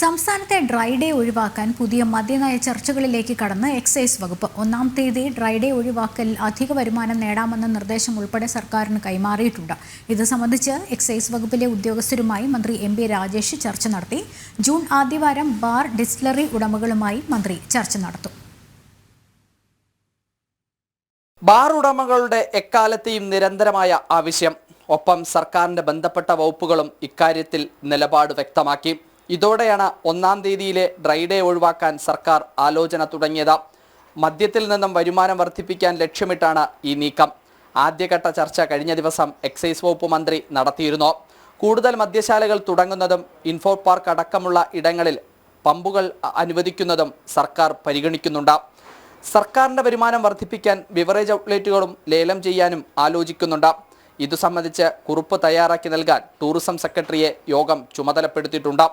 സംസ്ഥാനത്തെ dry day ഒഴിവാക്കാൻ പുതിയ മദ്യനയ ചർച്ചകളിലേക്ക് കടന്ന് എക്സൈസ് വകുപ്പ്. ഒന്നാം തീയതി ഡ്രൈ ഡേ ഒഴിവാക്കൽ അധിക വരുമാനം നേടാമെന്ന നിർദ്ദേശം ഉൾപ്പെടെ സർക്കാരിന് കൈമാറിയിട്ടുണ്ട്. ഇത് സംബന്ധിച്ച് എക്സൈസ് വകുപ്പിലെ ഉദ്യോഗസ്ഥരുമായി മന്ത്രി എം രാജേഷ് ചർച്ച നടത്തി. ജൂൺ ആദ്യവാരം ബാർ ഡിസ്റ്റിലറി ഉടമകളുമായി മന്ത്രി ചർച്ച നടത്തും. ബാർ ഉടമകളുടെ എക്കാലത്തെയും നിരന്തരമായ ആവശ്യം. ഒപ്പം സർക്കാരിന്റെ ബന്ധപ്പെട്ട വകുപ്പുകളും ഇക്കാര്യത്തിൽ നിലപാട് വ്യക്തമാക്കി. ഇതോടെയാണ് ഒന്നാം തീയതിയിലെ ഡ്രൈ ഡേ ഒഴിവാക്കാൻ സർക്കാർ ആലോചന തുടങ്ങിയത്. മദ്യത്തിൽ നിന്നും വരുമാനം വർദ്ധിപ്പിക്കാൻ ലക്ഷ്യമിട്ടാണ് ഈ നീക്കം. ആദ്യഘട്ട ചർച്ച കഴിഞ്ഞ ദിവസം എക്സൈസ് വകുപ്പ് മന്ത്രി നടത്തിയിരുന്നു. കൂടുതൽ മദ്യശാലകൾ തുടങ്ങുന്നതും ഇൻഫോ പാർക്ക് അടക്കമുള്ള ഇടങ്ങളിൽ പമ്പുകൾ അനുവദിക്കുന്നതും സർക്കാർ പരിഗണിക്കുന്നുണ്ട്. സർക്കാരിന്റെ വരുമാനം വർദ്ധിപ്പിക്കാൻ ബിവറേജ് ഔട്ട്ലെറ്റുകളും ലേലം ചെയ്യാനും ആലോചിക്കുന്നുണ്ട്. ഇതു സംബന്ധിച്ച് കുറിപ്പ് തയ്യാറാക്കി നൽകാൻ ടൂറിസം സെക്രട്ടറിയെ യോഗം ചുമതലപ്പെടുത്തിയിട്ടുണ്ട്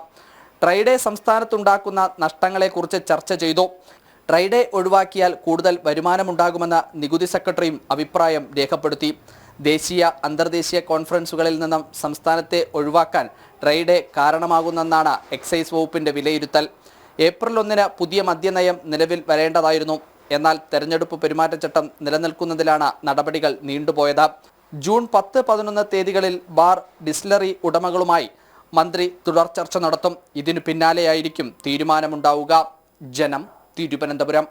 ട്രൈഡേ സംസ്ഥാനത്തുണ്ടാക്കുന്ന നഷ്ടങ്ങളെക്കുറിച്ച് ചർച്ച ചെയ്തു. ട്രൈഡേ ഒഴിവാക്കിയാൽ കൂടുതൽ വരുമാനമുണ്ടാകുമെന്ന് നികുതി സെക്രട്ടറിയും അഭിപ്രായം രേഖപ്പെടുത്തി. ദേശീയ അന്തർദേശീയ കോൺഫറൻസുകളിൽ നിന്നും സംസ്ഥാനത്തെ ഒഴിവാക്കാൻ ട്രൈഡേ കാരണമാകുന്നെന്നാണ് എക്സൈസ് വകുപ്പിന്റെ വിലയിരുത്തൽ. ഏപ്രിൽ ഒന്നിന് പുതിയ മദ്യനയം നിലവിൽ വരേണ്ടതായിരുന്നു. എന്നാൽ തെരഞ്ഞെടുപ്പ് പെരുമാറ്റച്ചട്ടം നിലനിൽക്കുന്നതിലാണ് നടപടികൾ നീണ്ടുപോയത്. ജൂൺ പത്ത് പതിനൊന്ന് തീയതികളിൽ ബാർ ഡിസ്ലറി ഉടമകളുമായി മന്ത്രി തുടർ ചർച്ച നടത്തും. ഇതിനു പിന്നാലെയായിരിക്കും തീരുമാനമുണ്ടാവുക. ജനം തിരുവനന്തപുരം.